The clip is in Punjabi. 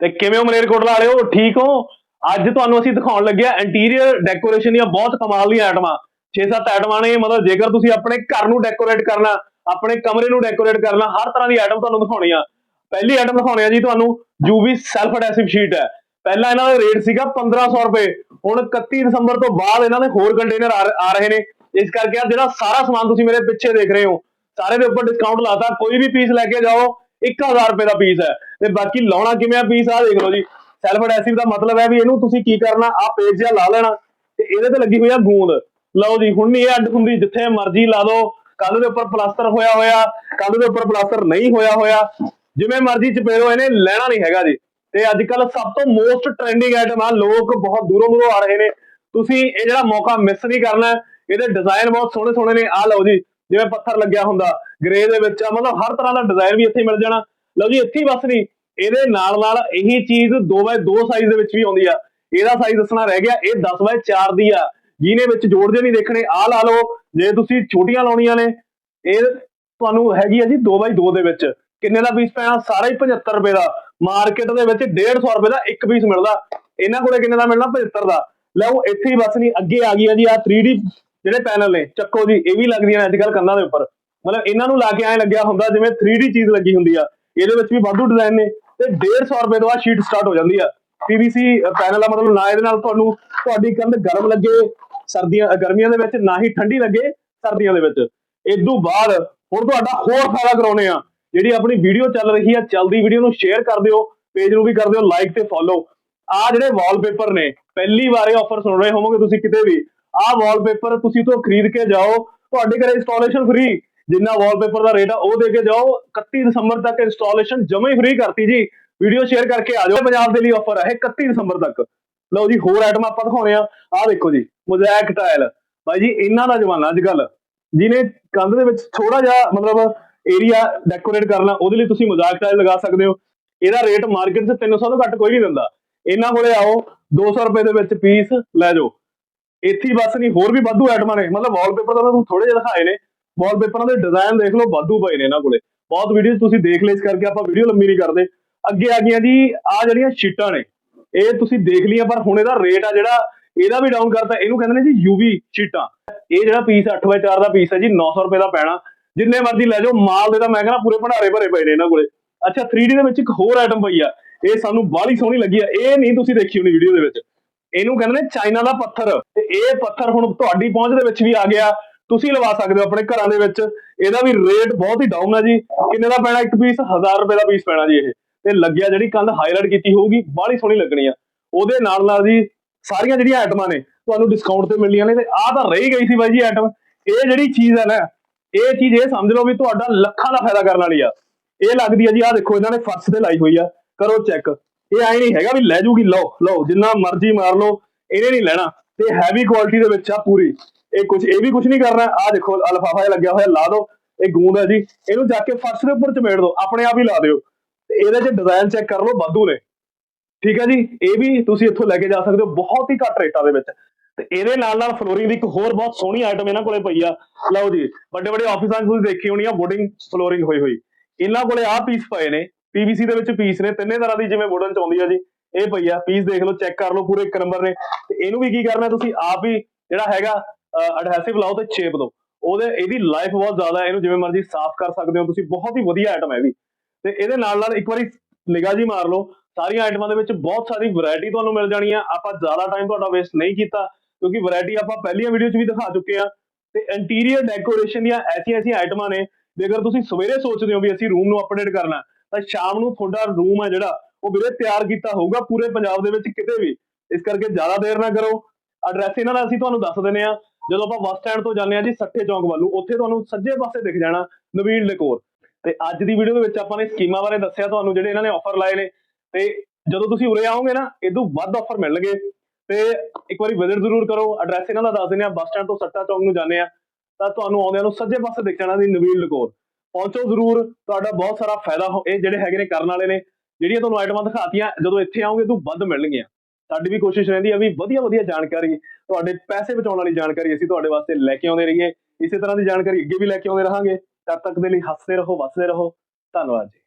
ਤੇ ਕਿਵੇਂ ਹੋ ਮਲੇਰਕੋਟਲਾ ਵਾਲਿਓ? ਠੀਕ ਹੋ? ਅੱਜ ਤੁਹਾਨੂੰ ਅਸੀਂ ਦਿਖਾਉਣ ਲੱਗੇ ਆ ਇੰਟੀਰੀਅਰ ਡੈਕੋਰੇਸ਼ਨ ਦੀਆਂ ਬਹੁਤ ਕਮਾਲ ਦੀਆਂ ਆਈਟਮਾਂ। 6-7 ਆਈਟਮਾਂ ਨੇ, ਮਤਲਬ ਜੇਕਰ ਤੁਸੀਂ ਆਪਣੇ ਘਰ ਨੂੰ ਡੈਕੋਰੇਟ ਕਰਨਾ, ਆਪਣੇ ਕਮਰੇ ਨੂੰ ਡੈਕੋਰੇਟ ਕਰਨਾ, ਹਰ ਤਰ੍ਹਾਂ ਦੀ ਆਈਟਮ ਤੁਹਾਨੂੰ ਦਿਖਾਉਣੀ ਆ। ਪਹਿਲੀ ਆਈਟਮ ਦਿਖਾਉਣੀ ਆ ਜੀ ਤੁਹਾਨੂੰ ਯੂਵੀ ਸੈਲਫ ਅਡੈਸਿਵ ਸ਼ੀਟ ਹੈ। ਪਹਿਲਾਂ ਇਹਨਾਂ ਦਾ ਰੇਟ ਸੀਗਾ 1500 ਰੁਪਏ। ਹੁਣ 31 ਦਸੰਬਰ ਤੋਂ ਬਾਅਦ ਇਹਨਾਂ ਦੇ ਹੋਰ ਕੰਟੇਨਰ ਆ ਰਹੇ ਨੇ। ਇਸ ਕਰਕੇ ਆ ਜਿਹੜਾ ਸਾਰਾ ਸਮਾਨ ਤੁਸੀਂ ਮੇਰੇ ਪਿੱਛੇ ਦੇਖ ਰਹੇ ਹੋ, ਸਾਰੇ ਦੇ ਉੱਪਰ ਡਿਸਕਾਊਂਟ ਲਾਤਾ। ਕੋਈ ਵੀ ਪੀਸ ਲੈ ਕੇ ਜਾਓ 1000 ਰੁਪਏ ਦਾ ਪੀਸ ਹੈ। ਤੇ ਬਾਕੀ ਲਾਉਣਾ ਕਿਵੇਂ ਆ ਪੀਸ ਆ ਦੇਖ ਲਓ ਜੀ। ਸੈਲਫ ਅਡੈਸਿਵ ਦਾ ਮਤਲਬ ਹੈ ਵੀ ਇਹਨੂੰ ਤੁਸੀਂ ਕੀ ਕਰਨਾ? ਆ ਪੇਜ ਜਿਹਾ ਲਾ ਲੈਣਾ। ਤੇ ਇਹਦੇ ਤੇ ਲੱਗੀ ਹੋਈ ਆ ਗੂੰਦ। ਲਓ ਜੀ, ਹੁਣ ਨਹੀਂ ਇਹ ਅੱਡ ਹੁੰਦੀ। ਜਿੱਥੇ ਮਰਜ਼ੀ ਲਾ ਦਿਓ ਕੰਧ ਦੇ ਉੱਪਰ ਪਲਾਸਟਰ ਹੋਇਆ ਹੋਇਆ। ਕੰਧ ਦੇ ਉੱਪਰ ਪਲਾਸਟਰ ਨਹੀਂ ਹੋਇਆ ਹੋਇਆ। ਜਿਵੇਂ ਮਰਜ਼ੀ ਚਪੇਰੋ ਇਹਨੇ ਲੈਣਾ ਨਹੀਂ ਹੈਗਾ ਜੀ। ਤੇ ਅੱਜ ਕੱਲ ਸਭ ਤੋਂ ਮੋਸਟ ਟ੍ਰੈਂਡਿੰਗ ਆਈਟਮ ਆ। ਲੋਕ ਬਹੁਤ ਦੂਰੋਂ ਦੂਰੋਂ ਆ ਰਹੇ ਨੇ। ਤੁਸੀਂ ਇਹ ਜਿਹੜਾ ਮੌਕਾ ਮਿਸ ਨਹੀਂ ਕਰਨਾ, ਇਹਦੇ ਡਿਜ਼ਾਈਨ ਬਹੁਤ ਸੋਹਣੇ ਸੋਹਣੇ ਨੇ। ਆ ਲਓ ਜੀ। ਜਿਵੇਂ ਪੱਥਰ ਲੱਗਿਆ ਹੁੰਦਾ ਗ੍ਰੇ ਦੇ ਵਿੱਚ ਆ, ਮਤਲਬ ਹਰ ਤਰ੍ਹਾਂ ਦਾ ਡਿਜ਼ਾਈਨ ਵੀ ਇੱਥੇ ਮਿਲ ਜਾਣਾ। ਲਓ ਜੀ, ਇੱਥੇ ਬਸ ਨਹੀਂ, ਇਹਦੇ ਨਾਲ ਨਾਲ ਇਹੀ ਚੀਜ਼ 2x2 ਸਾਈਜ਼ ਦੇ ਵਿੱਚ ਵੀ ਆਉਂਦੀ ਆ। ਇਹਦਾ ਸਾਈਜ਼ ਦੱਸਣਾ ਰਹਿ ਗਿਆ, ਇਹ 10x4 ਦੀ ਆ। ਜਿਹਨੇ ਵਿੱਚ ਜੋੜ ਜੇ ਨਹੀਂ ਦੇਖਣੇ ਆ ਲਾ ਲਓ, ਜੇ ਤੁਸੀਂ ਛੋਟੀਆਂ ਲਾਉਣੀਆਂ ਨੇ, ਇਹ ਤੁਹਾਨੂੰ ਹੈਗੀ ਆ ਜੀ 2x2 ਦੇ ਵਿੱਚ। ਕਿੰਨੇ ਦਾ ਪੀਸ ਪੈਣਾ? ਸਾਰਾ ਹੀ 75 ਰੁਪਏ ਦਾ। ਮਾਰਕੀਟ ਦੇ ਵਿੱਚ 150 ਰੁਪਏ ਦਾ ਇੱਕ ਪੀਸ ਮਿਲਦਾ। ਇਹਨਾਂ ਕੋਲੇ ਕਿੰਨੇ ਦਾ ਮਿਲਣਾ? 75 ਦਾ। ਲਓ, ਇੱਥੇ ਹੀ ਬਸ ਨਹੀਂ, ਅੱਗੇ ਆ ਗਈ ਆ ਜੀ ਆ 3D ਜਿਹੜੇ ਪੈਨਲ ਨੇ, ਚੱਕੋ ਜੀ, ਇਹ ਵੀ ਲੱਗਦੀਆਂ ਨੇ ਅੱਜ ਕੱਲ ਕੰਨਾਂ ਦੇ ਉੱਪਰ। ਮਤਲਬ ਇਹਨਾਂ ਨੂੰ ਲਾ ਕੇ ਐਂ ਲੱਗਿਆ ਹੁੰਦਾ ਜਿਵੇਂ 3D ਚੀਜ਼ ਲੱਗੀ ਹੁੰਦੀ ਆ। ਇਹਦੇ ਵਿੱਚ ਵੀ ਵਾਧੂ ਡਿਜ਼ਾਈਨ ਨੇ ਤੇ 150 ਰੁਪਏ ਤੋਂ ਆ ਸ਼ੀਟ ਸਟਾਰਟ ਹੋ ਜਾਂਦੀ ਆ। PVC ਪੈਨਲ ਆ ਮਤਲਬ ਨਾ ਇਹਦੇ ਨਾਲ ਤੁਹਾਨੂੰ ਤੁਹਾਡੀ ਕੰਧ ਗਰਮ ਲੱਗੇ, ਸਰਦੀਆਂ ਗਰਮੀਆਂ ਦੇ ਵਿੱਚ, ਨਾ ਹੀ ਠੰਡੀ ਲੱਗੇ ਸਰਦੀਆਂ ਦੇ ਵਿੱਚ। ਇਦੋਂ ਬਾਅਦ ਹੁਣ ਤੁਹਾਡਾ ਹੋਰ ਫਾਇਦਾ ਕਰਾਉਨੇ ਆ। ਜਿਹੜੀ ਆਪਣੀ ਵੀਡੀਓ ਚੱਲ ਰਹੀ ਆ, ਚਲਦੀ ਵੀਡੀਓ ਨੂੰ ਸ਼ੇਅਰ ਕਰ ਦਿਓ ਪੇਜ ਨੂੰ ਵੀ ਕਰ ਦਿਓ ਲਾਈਕ ਤੇ ਫੋਲੋ ਆ ਜਿਹੜੇ ਵਾਲਪੇਪਰ ਨੇ, ਪਹਿਲੀ ਵਾਰ ਇਹ ਆਫਰ ਸੁਣ ਰਹੇ ਹੋਵੋਗੇ ਤੁਸੀਂ ਕਿਤੇ ਵੀ। ਆਹ ਵਾਲਪੇਪਰ ਤੁਸੀਂ ਤੋਂ ਖਰੀਦ ਕੇ ਜਾਓ, ਤੁਹਾਡੇ ਘਰੇ ਇੰਸਟਾਲੇਸ਼ਨ ਫ੍ਰੀ ਜਿੰਨਾ ਵਾਲਪੇਪਰ ਦਾ ਰੇਟ ਆ, ਉਹ ਦੇ ਕੇ ਜਾਓ। 31 ਦਸੰਬਰ ਤੱਕ ਇੰਸਟਾਲੇਸ਼ਨ ਜਮਾ ਫ੍ਰੀ ਕਰਤੀ ਜੀ। ਵੀਡੀਓ ਸ਼ੇਅਰ ਕਰਕੇ ਆ ਜਾਓ। ਪੰਜਾਬ ਦੇ ਲਈ ਆਫਰ ਹੈ 31 ਦਸੰਬਰ ਤੱਕ। ਲਓ ਜੀ, ਹੋਰ ਆਈਟਮ ਆਪਾਂ ਦਿਖਾਉਣੇ ਆ। ਆਹ ਦੇਖੋ ਜੀ, ਮੋਜ਼ੈਕ ਟਾਇਲ ਭਾਈ ਜੀ, ਇਹਨਾਂ ਦਾ ਜ਼ਮਾਨਾ ਅੱਜ ਕੱਲ ਜਿਹਨੇ ਕੰਧ ਦੇ ਵਿੱਚ ਥੋੜਾ ਜਿਹਾ ਮਤਲਬ ਏਰੀਆ ਡੈਕੋਰੇਟ ਕਰਨਾ, ਉਹਦੇ ਲਈ ਤੁਸੀਂ ਮਜ਼ਾਕ ਟਾਇਲ ਲਗਾ ਸਕਦੇ ਹੋ। ਇਹਦਾ ਰੇਟ ਮਾਰਕੀਟ 'ਚ 300 ਤੋਂ ਘੱਟ ਕੋਈ ਨਹੀਂ ਦਿੰਦਾ। ਇਹਨਾਂ ਕੋਲੇ ਆਓ 200 ਰੁਪਏ ਦੇ ਵਿੱਚ ਪੀਸ ਲੈ ਜਾਓ। ਇੱਥੇ ਬਸ ਨਹੀਂ ਹੋਰ ਵੀ ਵਾਧੂ ਆਈਟਮਾਂ ਨੇ। ਮਤਲਬ ਵਾਲਪੇਪਰ ਤਾਂ ਮੈਂ ਤੁਹਾਨੂੰ ਥੋੜੇ ਜਿਹਾ ਦਿਖਾਏ ਨੇ। ਵਾਲਪੇਪਰਾਂ ਦੇ ਡਿਜ਼ਾਈਨ ਦੇਖ ਲਓ, ਵਾਧੂ ਪਏ ਨੇ ਇਹਨਾਂ ਕੋਲੇ। ਬਹੁਤ ਵੀਡੀਓ ਤੁਸੀਂ ਦੇਖ ਲਏ ਇਸ ਕਰਕੇ ਆਪਾਂ ਵੀਡੀਓ ਲੰਮੀ ਨਹੀਂ ਕਰਦੇ। ਅੱਗੇ ਆ ਗਈਆਂ ਜੀ ਆ ਜਿਹੜੀਆਂ ਸ਼ੀਟਾਂ ਨੇ, ਇਹ ਤੁਸੀਂ ਦੇਖ ਲਈਆਂ, ਪਰ ਹੁਣ ਇਹਦਾ ਰੇਟ ਆ ਜਿਹੜਾ, ਇਹਦਾ ਵੀ ਡਾਊਨ ਕਰਤਾ। ਇਹਨੂੰ ਕਹਿੰਦੇ ਨੇ ਜੀ ਯੂਵੀ ਸ਼ੀਟਾਂ। ਇਹ ਜਿਹੜਾ ਪੀਸ 8x4 ਦਾ ਪੀਸ ਹੈ ਜੀ 900 ਰੁਪਏ ਦਾ ਪੈਣਾ। ਜਿੰਨੇ ਮਰਜ਼ੀ ਲੈ ਜਾਓ, ਮਾਲ ਦੇ ਤਾਂ ਮੈਂ ਕਹਿੰਦਾ ਪੂਰੇ ਭੰਡਾਰੇ ਭਰੇ ਪਏ ਨੇ ਇਹਨਾਂ ਕੋਲੇ। ਅੱਛਾ 3D ਦੇ ਵਿੱਚ ਇੱਕ ਹੋਰ ਆਈਟਮ ਪਈ ਆ। ਇਹ ਸਾਨੂੰ ਬਾਹਲੀ ਸੋਹਣੀ ਲੱਗੀ ਆ। ਇਹ ਨਹੀਂ ਤੁਸੀਂ ਦੇਖੀ ਹੋਣੀ ਵੀਡੀਓ ਦੇ ਵਿੱਚ। ਇਹਨੂੰ ਕਹਿੰਦੇ ਨੇ ਚਾਈਨਾ ਦਾ ਪੱਥਰ। ਤੇ ਇਹ ਪੱਥਰ ਹੁਣ ਤੁਹਾਡੀ ਪਹੁੰਚ ਦੇ ਵਿੱਚ ਵੀ ਆ ਗਿਆ। ਤੁਸੀਂ ਲਵਾ ਸਕਦੇ ਹੋ ਆਪਣੇ ਘਰਾਂ ਦੇ ਵਿੱਚ। ਇਹਦਾ ਵੀ ਰੇਟ ਬਹੁਤ ਹੀ ਡਾਊਨ ਆ ਜੀ। ਕਿੰਨੇ ਦਾ ਪੈਣਾ ਇੱਕ ਪੀਸ 1000 ਰੁਪਏ ਦਾ ਪੀਸ ਪੈਣਾ ਜੀ ਇਹ। ਤੇ ਲੱਗਿਆ ਜਿਹੜੀ ਕੰਧ ਹਾਈਲਾਈਟ ਕੀਤੀ ਹੋਊਗੀ, ਬਾਹਲੀ ਸੋਹਣੀ ਲੱਗਣੀ ਆ। ਉਹਦੇ ਨਾਲ ਨਾਲ ਜੀ ਸਾਰੀਆਂ ਜਿਹੜੀਆਂ ਆਈਟਮਾਂ ਨੇ, ਤੁਹਾਨੂੰ ਡਿਸਕਾਊਂਟ ਤੇ ਮਿਲਣੀਆਂ ਨੇ। ਤੇ ਆਹ ਤਾਂ ਰਹੀ ਗਈ ਸੀ ਬਾਈ ਜੀ ਆਈਟਮ ਇਹ ਜਿਹੜੀ ਚੀਜ਼ ਹੈ ਨਾ, ਇਹ ਚੀਜ਼ ਇਹ ਸਮਝ ਲਓ ਵੀ ਤੁਹਾਡਾ ਲੱਖਾਂ ਦਾ ਫਾਇਦਾ ਕਰਨ ਵਾਲੀ ਆ। ਇਹ ਲੱਗਦੀ ਆ ਜੀ, ਆਹ ਦੇਖੋ, ਇਹਨਾਂ ਨੇ ਫਰਸ਼ ਤੇ ਲਾਈ ਹੋਈ ਆ। ਕਰੋ ਚੈੱਕ ਇਹ ਐ ਨਹੀਂ ਹੈਗਾ ਵੀ ਲੈ ਜੂਗੀ, ਲਓ ਲਓ, ਜਿੰਨਾ ਮਰਜ਼ੀ ਮਾਰ ਲਓ, ਇਹਨੇ ਨਹੀਂ ਲੈਣਾ। ਤੇ ਹੈਵੀ ਕੁਆਲਿਟੀ ਦੇ ਵਿੱਚ ਆ ਪੂਰੀ। ਇਹ ਕੁਝ ਇਹ ਵੀ ਕੁਝ ਨਹੀਂ ਕਰਨਾ। ਆਹ ਦੇਖੋ, ਅਲਫਾਫਾ ਜਿਹਾ ਲੱਗਿਆ ਹੋਇਆ, ਲਾ ਦਿਓ। ਇਹ ਗੂੰਦ ਹੈ ਜੀ। ਇਹਨੂੰ ਜਾ ਕੇ ਫਰਸ਼ ਦੇ ਉੱਪਰ ਚਮੇੜ ਦਿਓ। ਆਪਣੇ ਆਪ ਹੀ ਲਾ ਦਿਓ। ਤੇ ਇਹਦੇ 'ਚ ਡਿਜ਼ਾਈਨ ਚੈੱਕ ਕਰ ਲਓ, ਵਾਧੂ ਨੇ। ਠੀਕ ਹੈ ਜੀ? ਇਹ ਵੀ ਤੁਸੀਂ ਇੱਥੋਂ ਲੈ ਕੇ ਜਾ ਸਕਦੇ ਹੋ, ਬਹੁਤ ਹੀ ਘੱਟ ਰੇਟਾਂ ਦੇ ਵਿੱਚ। ਤੇ ਇਹਦੇ ਨਾਲ ਨਾਲ ਫਲੋਰਿੰਗ ਦੀ ਇੱਕ ਹੋਰ ਬਹੁਤ ਸੋਹਣੀ ਆਈਟਮ ਇਹਨਾਂ ਕੋਲੇ ਪਈ ਆ। ਲਓ ਜੀ ਵੱਡੇ ਵੱਡੇ ਆਫਿਸਾਂ 'ਚ ਤੁਸੀਂ ਦੇਖੀ ਹੋਣੀ ਆ ਵੁਡਿੰਗ ਫਲੋਰਿੰਗ ਹੋਈ ਹੋਈ। ਇਹਨਾਂ ਕੋਲੇ ਆਹ ਪੀਸ ਪਏ ਨੇ। ਪੀਵੀਸੀ ਦੇ ਵਿੱਚ ਪੀਸ ਨੇ, ਤਿੰਨੇ ਤਰ੍ਹਾਂ ਦੀ ਜਿਵੇਂ ਵੁਡਨ ਚ ਆਉਂਦੀ ਆ ਜੀ, ਇਹ ਪਈ ਆ ਪੀਸ ਦੇਖ ਲਓ ਚੈੱਕ ਕਰ ਲਓ ਪੂਰੇ ਇੱਕ ਨੰਬਰ ਨੇ। ਤੇ ਇਹਨੂੰ ਵੀ ਕੀ ਕਰਨਾ, ਤੁਸੀਂ ਆਪ ਹੀ ਜਿਹੜਾ ਹੈਗਾ ਅਡਹੈਸਿਵ ਲਾਓ ਤੇ ਛੇਪ ਦਿਓ। ਉਹਦੇ, ਇਹਦੀ ਲਾਈਫ ਬਹੁਤ ਜ਼ਿਆਦਾ ਹੈ, ਇਹਨੂੰ ਜਿਵੇਂ ਮਰਜ਼ੀ ਸਾਫ਼ ਕਰ ਸਕਦੇ ਹੋ ਤੁਸੀਂ, ਬਹੁਤ ਹੀ ਵਧੀਆ ਆਈਟਮ ਹੈ ਇਹ ਵੀ ਤੇ ਇਹਦੇ ਨਾਲ ਨਾਲ ਇੱਕ ਵਾਰੀ ਨਿਗਾਹ ਜੀ ਮਾਰ ਲਓ, ਸਾਰੀਆਂ ਆਈਟਮਾਂ ਦੇ ਵਿੱਚ ਬਹੁਤ ਸਾਰੀ ਵੈਰਾਈਟੀ ਤੁਹਾਨੂੰ ਮਿਲ ਜਾਣੀ ਆ। ਆਪਾਂ ਜ਼ਿਆਦਾ ਟਾਈਮ ਤੁਹਾਡਾ ਵੇਸਟ ਨਹੀਂ ਕੀਤਾ, ਕਿਉਂਕਿ ਵੈਰਾਈਟੀ ਆਪਾਂ ਪਹਿਲੀਆਂ ਵੀਡੀਓ 'ਚ ਵੀ ਦਿਖਾ ਚੁੱਕੇ ਆ। ਤੇ ਇੰਟੀਰੀਅਰ ਡੈਕੋਰੇਸ਼ਨ ਦੀਆਂ ਐਸੀਆਂ ਐਸੀਆਂ ਆਈਟਮਾਂ ਨੇ, ਵੀ ਅਗਰ ਤੁਸੀਂ ਸਵੇਰੇ ਸੋਚਦੇ ਹੋ ਵੀ ਅਸੀਂ ਰੂਮ ਨੂੰ ਅਪਡੇਟ ਕਰਨਾ ਤਾਂ ਸ਼ਾਮ ਨੂੰ ਤੁਹਾਡਾ ਰੂਮ ਹੈ ਜਿਹੜਾ, ਉਹ ਵੀਰੇ ਤਿਆਰ ਕੀਤਾ ਹੋਊਗਾ ਪੂਰੇ ਪੰਜਾਬ ਦੇ ਵਿੱਚ ਕਿਤੇ ਵੀ। ਇਸ ਕਰਕੇ ਜ਼ਿਆਦਾ ਦੇਰ ਨਾ ਕਰੋ। ਐਡਰੈਸ ਇਹਨਾਂ ਦਾ ਅਸੀਂ ਤੁਹਾਨੂੰ ਦੱਸ ਦਿੰਨੇ ਆ ਜਦੋਂ ਆਪਾਂ ਬੱਸ ਸਟੈਂਡ ਤੋਂ ਜਾਂਦੇ ਆ ਜੀ, ਸੱਠੇ ਚੌਂਕ ਵੱਲੋਂ ਉੱਥੇ ਤੁਹਾਨੂੰ ਸੱਜੇ ਪਾਸੇ ਦਿਖ ਜਾਣਾ ਨਵੀਨ ਡੈਕੋਰ ਤੇ ਅੱਜ ਦੀ ਵੀਡੀਓ ਦੇ ਵਿੱਚ ਆਪਾਂ ਨੇ ਸਕੀਮਾਂ ਬਾਰੇ ਦੱਸਿਆ, ਤੁਹਾਨੂੰ ਜਿਹੜੇ ਇਹਨਾਂ ਨੇ ਆਫਰ ਲਾਏ ਨੇ। ਤੇ ਜਦੋਂ ਤੁਸੀਂ ਉਰੇ ਆਓਗੇ ਨਾ ਇਦੋਂ ਵੱਧ ਆਫਰ ਮਿਲਣਗੇ। ਤੇ ਇੱਕ ਵਾਰੀ ਵਿਜ਼ਿਟ ਜ਼ਰੂਰ ਕਰੋ। ਐਡਰੈਸ ਇਹਨਾਂ ਦਾ ਦੱਸ ਦਿੰਦੇ ਆ ਬੱਸ ਸਟੈਂਡ ਤੋਂ ਸੱਟਾ ਚੌਂਕ ਨੂੰ ਜਾਂਦੇ ਆ ਤਾਂ ਤੁਹਾਨੂੰ ਆਉਂਦਿਆਂ ਨੂੰ ਸੱਜੇ ਪਾਸੇ ਦਿਖ ਜਾਣਾ ਦੀ ਨਵੀਨ ਡੈਕੋਰ ਪਹੁੰਚੋ ਜ਼ਰੂਰ। ਤੁਹਾਡਾ ਬਹੁਤ ਸਾਰਾ ਫਾਇਦਾ ਹੋ- ਇਹ ਜਿਹੜੇ ਹੈਗੇ ਨੇ ਕਰਨ ਵਾਲੇ ਨੇ, ਜਿਹੜੀਆਂ ਤੁਹਾਨੂੰ ਆਈਟਮਾਂ ਦਿਖਾਤੀਆਂ, ਜਦੋਂ ਇੱਥੇ ਆਓਗੇ ਤੋਂ ਵੱਧ ਮਿਲਣਗੀਆਂ। ਸਾਡੀ ਵੀ ਕੋਸ਼ਿਸ਼ ਰਹਿੰਦੀ ਹੈ ਵੀ ਵਧੀਆ ਵਧੀਆ ਜਾਣਕਾਰੀ, ਤੁਹਾਡੇ ਪੈਸੇ ਬਚਾਉਣ ਵਾਲੀ ਜਾਣਕਾਰੀ ਅਸੀਂ ਤੁਹਾਡੇ ਵਾਸਤੇ ਲੈ ਕੇ ਆਉਂਦੇ ਰਹੀਏ। ਇਸੇ ਤਰ੍ਹਾਂ ਦੀ ਜਾਣਕਾਰੀ ਅੱਗੇ ਵੀ ਲੈ ਕੇ ਆਉਂਦੇ ਰਹਾਂਗੇ। ਤਦ ਤੱਕ ਦੇ ਲਈ ਹੱਸਦੇ ਰਹੋ, ਵਸਦੇ ਰਹੋ। ਧੰਨਵਾਦ ਜੀ।